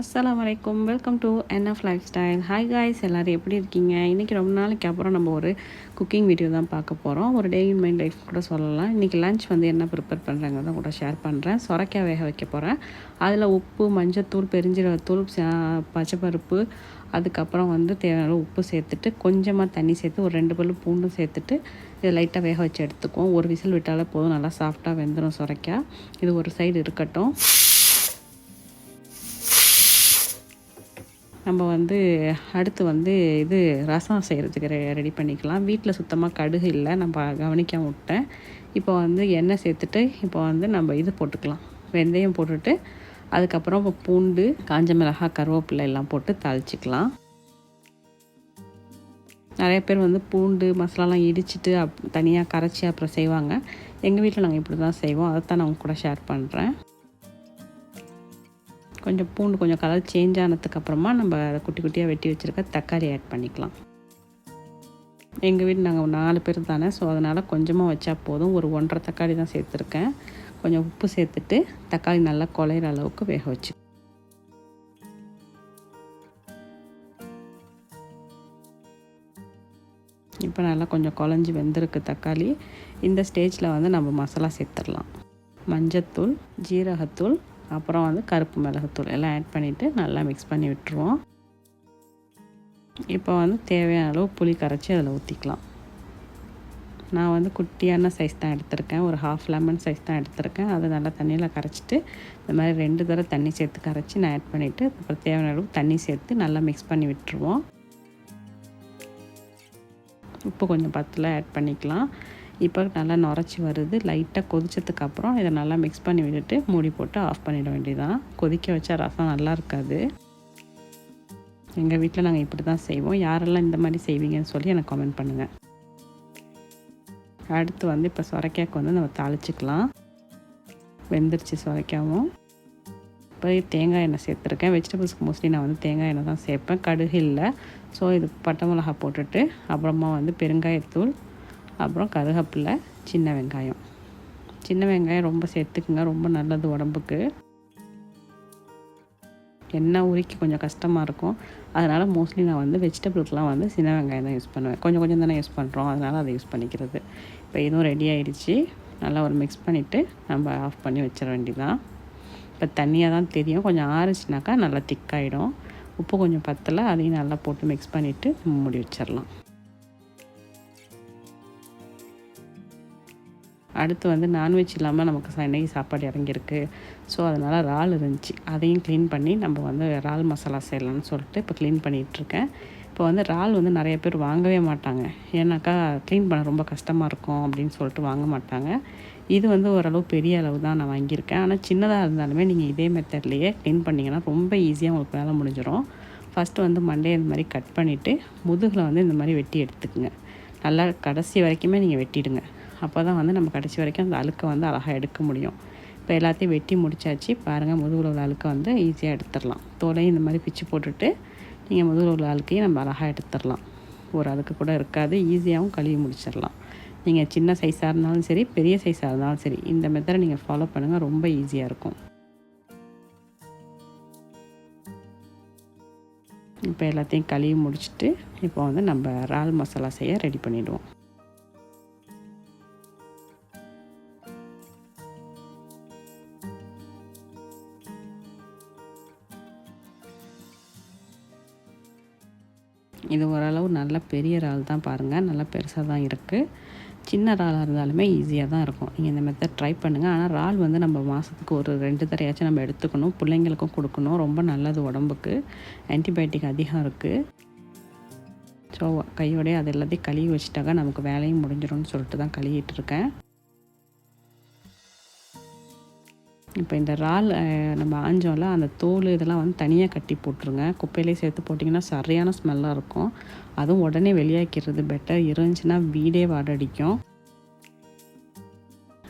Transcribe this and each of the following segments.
அஸ்லாம் வலைக்கம் welcome to NF lifestyle hi guys எல்லோரும் எப்படி இருக்கீங்க? இன்றைக்கி ரொம்ப நாளைக்கு அப்புறம் நம்ம ஒரு குக்கிங் வீடியோ தான் பார்க்க போகிறோம் ஒரு டே இன் மைண்ட் லைஃப் கூட சொல்லலாம். இன்றைக்கி லஞ்ச் வந்து என்ன ப்ரிப்பேர் பண்ணுறாங்கிறத கூட ஷேர் பண்ணுறேன் சொரக்காய் வேக வைக்க போகிறேன் அதில் உப்பு மஞ்சத்தூள் பெருஞ்சீரகத்தூள் பச்சைப்பருப்பு அதுக்கப்புறம் வந்து தேவையான உப்பு சேர்த்துட்டு கொஞ்சமாக தண்ணி சேர்த்து ஒரு ரெண்டு பல்லு பூண்டும் சேர்த்துட்டு இதை லைட்டாக வேக வச்சு எடுத்துக்குவோம். ஒரு விசில் விட்டாலே போதும். நல்லா சாஃப்டாக வெந்துடும் சொரக்காய். இது ஒரு சைடு இருக்கட்டும். நம்ம வந்து அடுத்து வந்து இது ரசம் செய்கிறதுக்கு ரெ ரெடி பண்ணிக்கலாம். வீட்டில் சுத்தமாக கடுகு இல்லை. நம்ம கவனிக்காம விட்டேன். இப்போ வந்து எண்ணெய் சேர்த்துட்டு இப்போ வந்து நம்ம இது போட்டுக்கலாம். வெந்தயம் போட்டுட்டு அதுக்கப்புறம் இப்போ பூண்டு காஞ்ச மிளகாய் கருவேப்பிலை எல்லாம் போட்டு தாளிச்சிக்கலாம். நிறைய பேர் வந்து பூண்டு மசாலாலாம் இடிச்சிட்டு அப் தனியாக கரைச்சி அப்புறம் செய்வாங்க. எங்கள் வீட்டில் நாங்கள் இப்படி தான் செய்வோம். அதை தான் நான் உங்க கூட ஷேர் பண்ணுறேன் கொஞ்சம் பூண்டு கொஞ்சம் கலர் சேஞ்ச் ஆனதுக்கப்புறமா நம்ம அதை குட்டி குட்டியாக வெட்டி வச்சுருக்க தக்காளி ஆட் பண்ணிக்கலாம். எங்கள் வீடு நாங்கள் நாலு பேர் தானே ஸோ அதனால் கொஞ்சமாக வச்சா போதும். ஒரு ஒன்றரை தக்காளி தான் சேர்த்துருக்கேன். கொஞ்சம் உப்பு சேர்த்துட்டு தக்காளி நல்லா குழையிற அளவுக்கு வேக வச்சு இப்போ நல்லா கொஞ்சம் குழஞ்சி வெந்திருக்கு தக்காளி. இந்த ஸ்டேஜில் வந்து நம்ம மசாலா சேர்த்துடலாம். மஞ்சத்தூள் ஜீரகத்தூள் அப்புறம் வந்து கருப்பு மிளகுத்தூள் எல்லாம் ஆட் பண்ணிவிட்டு நல்லா மிக்ஸ் பண்ணி விட்டுருவோம். இப்போ வந்து தேவையான அளவு புளி கரைச்சி அதில் ஊற்றிக்கலாம் நான் வந்து குட்டியான சைஸ் தான் எடுத்திருக்கேன். ஒரு ஹாஃப் லெமன் சைஸ் தான் எடுத்திருக்கேன். அதை நல்லா தண்ணியில் கரைச்சிட்டு இந்த மாதிரி ரெண்டு தடவை தண்ணி சேர்த்து கரைச்சி நான் ஆட் பண்ணிவிட்டு அப்புறம் தேவையான அளவு தண்ணி சேர்த்து நல்லா மிக்ஸ் பண்ணி விட்டுருவோம். உப்பு கொஞ்சம் பத்தில் ஆட் பண்ணிக்கலாம். இப்போ நல்லா நுரைச்சி வருது. லைட்டாக கொதிச்சதுக்கு அப்புறம் இதை நல்லா மிக்ஸ் பண்ணி விட்டுட்டு மூடி போட்டு ஆஃப் பண்ணிட வேண்டியதான் கொதிக்க வச்சா ரசம் நல்லா இருக்காது. எங்கள் வீட்டில் நாங்கள் இப்படி தான் செய்வோம். யாரெல்லாம் இந்த மாதிரி செய்வீங்கன்னு சொல்லி எனக்கு கமெண்ட் பண்ணுங்கள் அடுத்து வந்து இப்போ சொரைக்காய்க்கு வந்து நம்ம தாளிச்சிக்கலாம். வெந்துருச்சு சொரைக்காவும். இப்போ தேங்காய் எண்ணெய் சேர்த்துருக்கேன். வெஜிடபிள்ஸ்க்கு மோஸ்ட்லி நான் வந்து தேங்காய் எண்ணெய் தான் சேர்ப்பேன். கடுகு இல்லை. ஸோ இது பட்டை மிளகா போட்டுட்டு அப்புறமா வந்து பெருங்காயத்தூள் அப்புறம் கருவேப்பிலை சின்ன வெங்காயம். சின்ன வெங்காயம் ரொம்ப சேர்த்துக்குங்க ரொம்ப நல்லது உடம்புக்கு. எண்ணெய் உரிக்க கொஞ்சம் கஷ்டமாக இருக்கும். அதனால் மோஸ்ட்லி நான் வந்து வெஜிடபிள்ஸ்லாம் வந்து சின்ன வெங்காயம் தான் யூஸ் பண்ணுவேன். கொஞ்சம் கொஞ்சம் தானே யூஸ் பண்ணுறோம் அதனால் அதை யூஸ் பண்ணிக்கிறது. இப்போ இதுவும் ரெடி ஆகிடுச்சு நல்லா ஒரு மிக்ஸ் பண்ணிவிட்டு நம்ம ஆஃப் பண்ணி வச்சிட வேண்டியதான் இப்போ தண்ணியாக தான் தெரியும். கொஞ்சம் ஆறுச்சுனாக்கா நல்லா திக்காயிடும் உப்பு கொஞ்சம் பத்தலை அதையும் நல்லா போட்டு மிக்ஸ் பண்ணிவிட்டு மூடி வச்சிடலாம். அடுத்து வந்து நான்வெஜ் இல்லாமல் நமக்கு ச- இன்னைக்கு சாப்பாடு இறங்கியிருக்கு. ஸோ அதனால் இறால் இருந்துச்சு. அதையும் க்ளீன் பண்ணி நம்ம வந்து இறால் மசாலா செய்யலாம்னு சொல்லிட்டு இப்போ க்ளீன் பண்ணிகிட்ருக்கேன் இப்போ வந்து இறால் வந்து நிறைய பேர் வாங்கவே மாட்டாங்க. ஏன்னாக்கா க்ளீன் பண்ண ரொம்ப கஷ்டமாக இருக்கும் அப்படின்னு சொல்லிட்டு வாங்க மாட்டாங்க. இது வந்து ஓரளவு பெரிய அளவு தான் நான் வாங்கியிருக்கேன். ஆனால் சின்னதாக இருந்தாலுமே நீங்கள் இதே மெத்தட்லேயே க்ளீன் பண்ணிங்கன்னா ரொம்ப ஈஸியாக உங்களுக்கு வேலை முடிஞ்சிடும் ஃபஸ்ட்டு வந்து மண்டையை இந்த மாதிரி கட் பண்ணிவிட்டு முதுகில் வந்து இந்த மாதிரி வெட்டி எடுத்துக்குங்க. நல்லா கடைசி வரைக்குமே நீங்கள் வெட்டிடுங்க. அப்போ தான் வந்து நம்ம கடைசி வரைக்கும் அந்த அழுக்கை வந்து அழகாக எடுக்க முடியும். இப்போ எல்லாத்தையும் வெட்டி முடிச்சாச்சு. பாருங்கள் முதுகில் உள்ள அழுக்கை வந்து ஈஸியாக எடுத்துடலாம். தோலையும் இந்த மாதிரி பிச்சு போட்டுட்டு நீங்கள் முதுகில் உள்ள அழுக்கையும் நம்ம அழகாக எடுத்துடலாம். ஒரு அழுக்கு கூட இருக்காது. ஈஸியாகவும் கழுவி முடிச்சிடலாம். நீங்கள் சின்ன சைஸாக இருந்தாலும் சரி பெரிய சைஸாக இருந்தாலும் சரி இந்த மெத்தடை நீங்கள் ஃபாலோ பண்ணுங்கள் ரொம்ப ஈஸியாக இருக்கும். இப்போ எல்லாத்தையும் கழுவி முடிச்சுட்டு இப்போ வந்து நம்ம இறால் மசாலா செய்ய ரெடி பண்ணிவிடுவோம் இது ஓரளவு நல்ல பெரிய இறால் தான் பாருங்கள் நல்லா பெருசாக தான் இருக்குது சின்ன இறாலாக இருந்தாலுமே ஈஸியாக தான் இருக்கும். நீங்கள் இந்த மெத்தட் ட்ரை பண்ணுங்கள் ஆனால் இறால் வந்து நம்ம மாதத்துக்கு ஒரு ரெண்டு தரையாச்சும் நம்ம எடுத்துக்கணும். பிள்ளைங்களுக்கும் கொடுக்கணும். ரொம்ப நல்லது உடம்புக்கு. ஆன்டிபயோட்டிக் அதிகம் இருக்குது ஸோ கையோடய அது எல்லாத்தையும் கழுவி வச்சுட்டாக்கா நமக்கு வேலையும் முடிஞ்சிடும்னு சொல்லிட்டு தான் கழுவிட்டு இருக்கேன். இப்போ இந்த இறால் நம்ம ஆஞ்சோம்ல அந்த தோல் இதெல்லாம் வந்து தனியாக கட்டி போட்டுருங்க. குப்பையிலே சேர்த்து போட்டிங்கன்னா சரியான ஸ்மெல்லாக இருக்கும். அதுவும் உடனே வெளியாக்கிறது பெட்டர் இருந்துச்சுன்னா வீடே வாடடிக்கும்.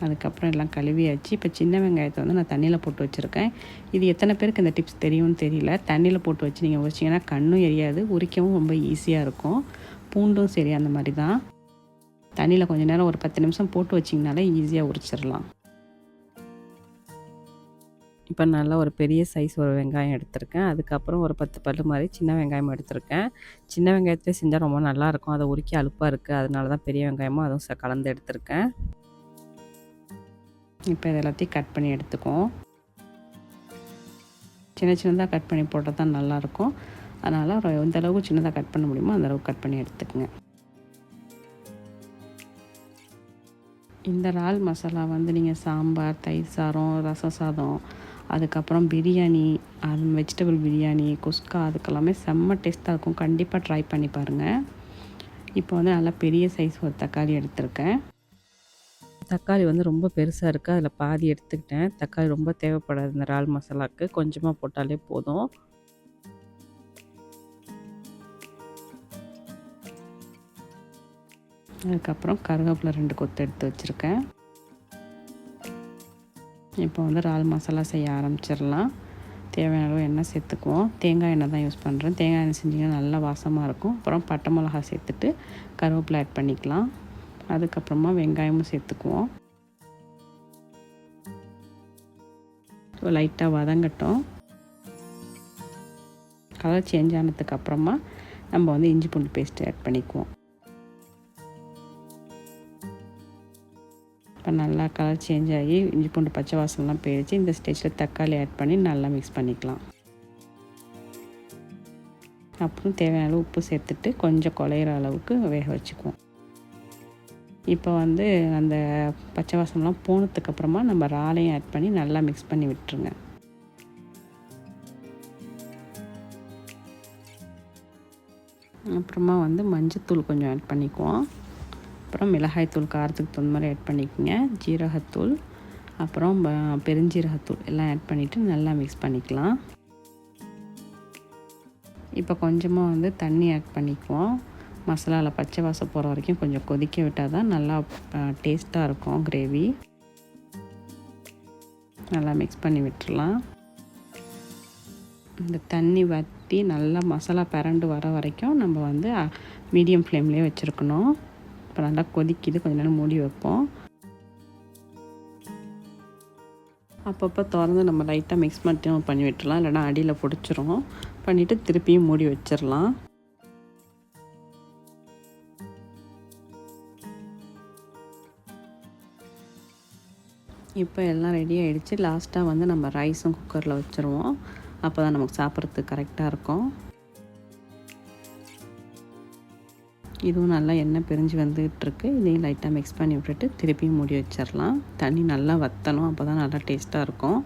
அதுக்கப்புறம் எல்லாம் கழுவியாச்சு. இப்போ சின்ன வெங்காயத்தை வந்து நான் தண்ணியில் போட்டு வச்சுருக்கேன். இது எத்தனை பேருக்கு இந்த டிப்ஸ் தெரியும்னு தெரியல. தண்ணியில் போட்டு வச்சு நீங்கள் வச்சிங்கன்னா கண்ணும் எரியாது உரிக்கவும் ரொம்ப ஈஸியாக இருக்கும். பூண்டும் சரி அந்த மாதிரி தான். தண்ணியில் கொஞ்சம் நேரம் ஒரு பத்து நிமிஷம் போட்டு வச்சிங்கனாலே ஈஸியாக உரிச்சிடலாம் இப்போ நல்லா ஒரு பெரிய சைஸ் ஒரு வெங்காயம் எடுத்திருக்கேன். அதுக்கப்புறம் ஒரு பத்து பல்லு மாதிரி சின்ன வெங்காயம் எடுத்திருக்கேன். சின்ன வெங்காயத்திலே செஞ்சால் ரொம்ப நல்லாயிருக்கும் அதை உருக்கி அலுப்பாக இருக்குது அதனால தான் பெரிய வெங்காயமும் அதுவும் ச கலந்து எடுத்திருக்கேன். இப்போ இது எல்லாத்தையும் கட் பண்ணி எடுத்துக்குவோம். சின்ன சின்னதாக கட் பண்ணி போட்டால் தான் நல்லாயிருக்கும் அதனால் எந்த அளவுக்கு சின்னதாக கட் பண்ண முடியுமோ அந்த அளவுக்கு கட் பண்ணி எடுத்துக்கோங்க. இந்த இறால் மசாலா வந்து நீங்கள் சாம்பார் தயிர் சாதம் ரசம் சாதம் அதுக்கப்புறம் பிரியாணி அது வெஜிடபிள் பிரியாணி குஸ்கா அதுக்கெல்லாமே செம்ம டேஸ்ட்டாக இருக்கும். கண்டிப்பாக ட்ரை பண்ணி பாருங்கள் இப்போ வந்து நல்லா பெரிய சைஸ் ஒரு தக்காளி எடுத்திருக்கேன். தக்காளி வந்து ரொம்ப பெருசாக இருக்குது அதில் பாதி எடுத்துக்கிட்டேன். தக்காளி ரொம்ப தேவைப்படாது இந்த இறால் மசாலாவுக்கு கொஞ்சமாக போட்டாலே போதும். அதுக்கப்புறம் கருவேப்பிலை ரெண்டு கொத்து எடுத்து வச்சுருக்கேன். இப்போ வந்து இறால் மசாலா செய்ய ஆரம்பிச்சிடலாம். தேவையான அளவு எண்ணெய் சேர்த்துக்குவோம். தேங்காய் எண்ணெய் தான் யூஸ் பண்ணுறேன் தேங்காய் எண்ணெய் செஞ்சிங்கன்னா நல்லா வாசமாக இருக்கும். அப்புறம் பட்டை மிளகா சேர்த்துட்டு கருவேப்பிலை ஆட் பண்ணிக்கலாம். அதுக்கப்புறமா வெங்காயமும் சேர்த்துக்குவோம். லைட்டாக வதங்கட்டும். கலர் சேஞ்ச் ஆனதுக்கு அப்புறமா நம்ம வந்து இஞ்சி பூண்டு பேஸ்ட் ஆட் பண்ணிக்குவோம். இப்போ நல்லா கலர் சேஞ்ச் ஆகி இஞ்சி பூண்டு பச்சை வாசம்லாம் போயிடுச்சு இந்த ஸ்டேஜில் தக்காளி ஆட் பண்ணி நல்லா மிக்ஸ் பண்ணிக்கலாம். அப்புறம் தேவையான அளவு உப்பு சேர்த்துட்டு கொஞ்சம் குழையிற அளவுக்கு வேக வச்சுக்குவோம். இப்போ வந்து அந்த பச்சை வாசம்லாம் போனதுக்கப்புறமா நம்ம ராலையும் ஆட் பண்ணி நல்லா மிக்ஸ் பண்ணி விட்டுருங்க. அப்புறமா வந்து மஞ்சத்தூள் கொஞ்சம் ஆட் பண்ணிக்குவோம். அப்புறம் மிளகாய்த்தூள் காரத்துக்கு தகுந்த மாதிரி ஆட் பண்ணிக்கோங்க. ஜீரகத்தூள் அப்புறம் பெருஞ்சீரகத்தூள் எல்லாம் ஆட் பண்ணிவிட்டு நல்லா மிக்ஸ் பண்ணிக்கலாம். இப்போ கொஞ்சமாக வந்து தண்ணி ஆட் பண்ணிக்குவோம். மசாலாவில் பச்சை வாசம் போகிற வரைக்கும் கொஞ்சம் கொதிக்க விட்டால் தான் நல்லா டேஸ்ட்டாக இருக்கும் கிரேவி நல்லா மிக்ஸ் பண்ணி விட்டுடலாம் இந்த தண்ணி வற்றி நல்லா மசாலா பரண்டு வர வரைக்கும் நம்ம வந்து மீடியம் ஃப்ளேம்லேயே வச்சுருக்கணும். இப்போ நல்லா கொதிக்குது. கொஞ்ச நேரம் மூடி வைப்போம். அப்பப்போ திறந்து நம்ம லைட்டாக மிக்ஸ் மட்டும் பண்ணி விட்டுலாம் இல்லைனா அடியில் பிடிச்சிரும். பண்ணிவிட்டு திருப்பியும் மூடி வச்சிடலாம் இப்போ எல்லாம் ரெடி ஆகிடுச்சு லாஸ்ட்டாக வந்து நம்ம ரைஸும் குக்கரில் வச்சுருவோம். அப்போ தான் நமக்கு சாப்பிட்றதுக்கு கரெக்டாக இருக்கும். இதுவும் நல்லா எண்ணெய் பிரிஞ்சு வந்துகிட்ருக்கு. இதையும் லைட்டாக மிக்ஸ் பண்ணி விட்டுட்டு திருப்பியும் மூடி வச்சிடலாம். தண்ணி நல்லா வற்றணும் அப்போ தான் நல்லா டேஸ்ட்டாக இருக்கும்.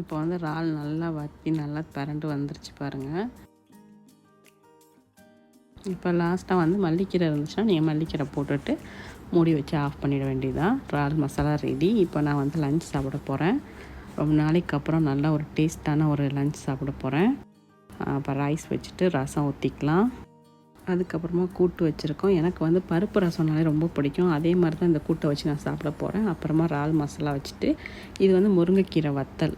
இப்போ வந்து இறால் நல்லா வத்தி நல்லா பரண்டு வந்துருச்சு பாருங்கள் இப்போ லாஸ்ட்டாக வந்து மல்லிக்கீரை இருந்துச்சுன்னா நீங்கள் மல்லிக்கீரை போட்டுட்டு மூடி வச்சு ஆஃப் பண்ணிட வேண்டியதான் இறால் மசாலா ரெடி இப்போ நான் வந்து லஞ்ச் சாப்பிட போகிறேன் ரொம்ப நாளைக்கு அப்புறம் நல்லா ஒரு டேஸ்ட்டான ஒரு லஞ்ச் சாப்பிட போகிறேன் அப்போ ரைஸ் வச்சுட்டு ரசம் ஊற்றிக்கலாம் அதுக்கப்புறமா கூட்டு வச்சுருக்கோம். எனக்கு வந்து பருப்பு ரசம்னாலே ரொம்ப பிடிக்கும். அதே மாதிரி தான் இந்த கூட்டை வச்சு நான் சாப்பிட போகிறேன் அப்புறமா இறால் மசாலா வச்சுட்டு இது வந்து முருங்கைக்கீரை வத்தல்.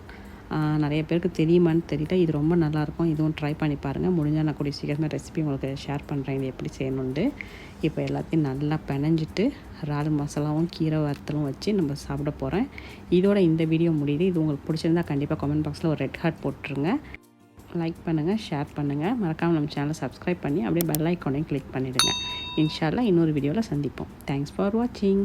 நிறைய பேருக்கு தெரியுமான்னு தெரியல. இது ரொம்ப நல்லாயிருக்கும். இதுவும் ட்ரை பண்ணி பாருங்கள் முடிஞ்சால் நான் கூடிய சீக்கிரமாக ரெசிபி உங்களுக்கு ஷேர் பண்ணுறேன் இது எப்படி செய்யணுண்டு இப்போ எல்லாத்தையும் நல்லா பிணைஞ்சிட்டு இறால் மசாலாவும் கீரை வறுத்தலும் வச்சு நம்ம சாப்பிட போகிறேன் இதோட இந்த வீடியோ முடியுது. இது உங்களுக்கு பிடிச்சிருந்தா கண்டிப்பாக கமெண்ட் பாக்ஸில் ஒரு ரெட் ஹார்ட் போட்டுருங்க. லைக் பண்ணுங்கள் ஷேர் பண்ணுங்கள் மறக்காமல் நம்ம சேனலை சப்ஸ்கிரைப் பண்ணி அப்படியே பெல் ஐக்கானையும் கிளிக் பண்ணிவிடுங்க இன்ஷால்லாம் இன்னொரு வீடியோவில் சந்திப்போம். தேங்க்ஸ் ஃபார் வாட்சிங்